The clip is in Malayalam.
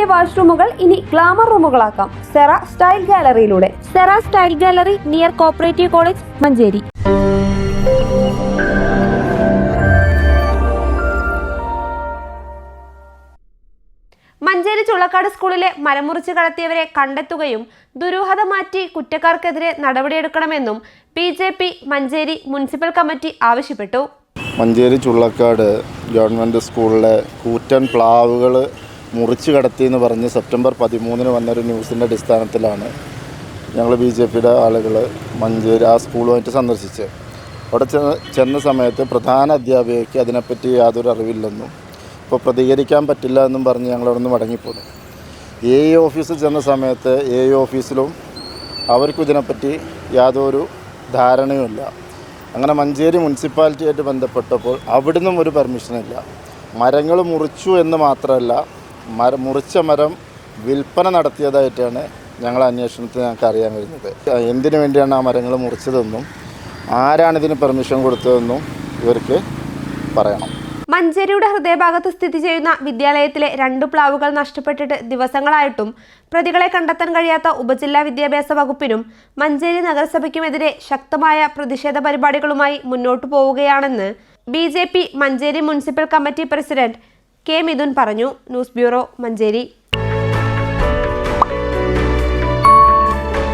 വീടിന്റെ വാഷ്റൂമുകൾ ഇനി ഗ്ലാമർ റൂമുകളാക്കാം. Cera style ഗാലറിയിലൂടെ. Sera style gallery near cooperative college Manjeri. Manjeri Chullakkad സ്കൂളിലെ മരമുറിച്ച് കടത്തിയവരെ കണ്ടെത്തുകയും ദുരൂഹത മാറ്റി കുറ്റക്കാർക്കെതിരെ നടപടിയെടുക്കണമെന്നും B J P Manjeri municipal committee ആവശ്യപ്പെട്ടു. മഞ്ചേരി ചുള്ളക്കാട് ഗവൺമെന്റ് സ്കൂളിലെ കൂറ്റൻ പ്ലാവുകൾ മുറിച്ച് കടത്തി എന്ന് പറഞ്ഞ് സെപ്റ്റംബർ പതിമൂന്നിന് വന്നൊരു ന്യൂസിന്റെ അടിസ്ഥാനത്തിലാണ് ഞങ്ങൾ ബി ജെ പിയുടെ ആളുകൾ മഞ്ചേരി ആ സ്കൂളുമായിട്ട് സന്ദർശിച്ച് അവിടെ ചെന്ന് ചെന്ന സമയത്ത് പ്രധാന അധ്യാപികയ്ക്ക് അതിനെപ്പറ്റി യാതൊരു അറിവില്ലെന്നും ഇപ്പോൾ പ്രതികരിക്കാൻ പറ്റില്ല എന്നും പറഞ്ഞ് ഞങ്ങൾ അവിടെ നിന്ന് മടങ്ങിപ്പോന്നു. എ ഇ ഓഫീസിൽ ചെന്ന സമയത്ത് എ ഇ ഓഫീസിലും അവർക്കും ഇതിനെപ്പറ്റി യാതൊരു ധാരണയുമില്ല. അങ്ങനെ മഞ്ചേരി മുനിസിപ്പാലിറ്റിയായിട്ട് ബന്ധപ്പെട്ടപ്പോൾ അവിടുന്നും ഒരു പെർമിഷനില്ല. മരങ്ങൾ മുറിച്ചു എന്ന് മാത്രമല്ല മര മുറിച്ച മരം വിൽപ്പന നടത്തിയതായിട്ടാണ് ഞങ്ങൾ അന്വേഷണത്തിൽ ഞങ്ങൾക്ക് അറിയാൻ വരുന്നത് എന്തിനു വേണ്ടിയാണ് ആ മരങ്ങൾ മുറിച്ചതെന്നും ആരാണ് ഇതിന് പെർമിഷൻ കൊടുത്തതെന്നും ഇവർക്ക് പറയണം. മഞ്ചേരിയുടെ ഹൃദയഭാഗത്ത് സ്ഥിതി ചെയ്യുന്ന വിദ്യാലയത്തിലെ രണ്ട് പ്ലാവുകൾ നഷ്ടപ്പെട്ടിട്ട് ദിവസങ്ങളായിട്ടും പ്രതികളെ കണ്ടെത്താൻ കഴിയാത്ത ഉപജില്ലാ വിദ്യാഭ്യാസ വകുപ്പിനും മഞ്ചേരി നഗരസഭയ്ക്കുമെതിരെ ശക്തമായ പ്രതിഷേധ പരിപാടികളുമായി മുന്നോട്ടു പോവുകയാണെന്ന് B Manjeri municipal committee president K Mithun പറഞ്ഞു ന്യൂസ് ബ്യൂറോ മഞ്ചേരി.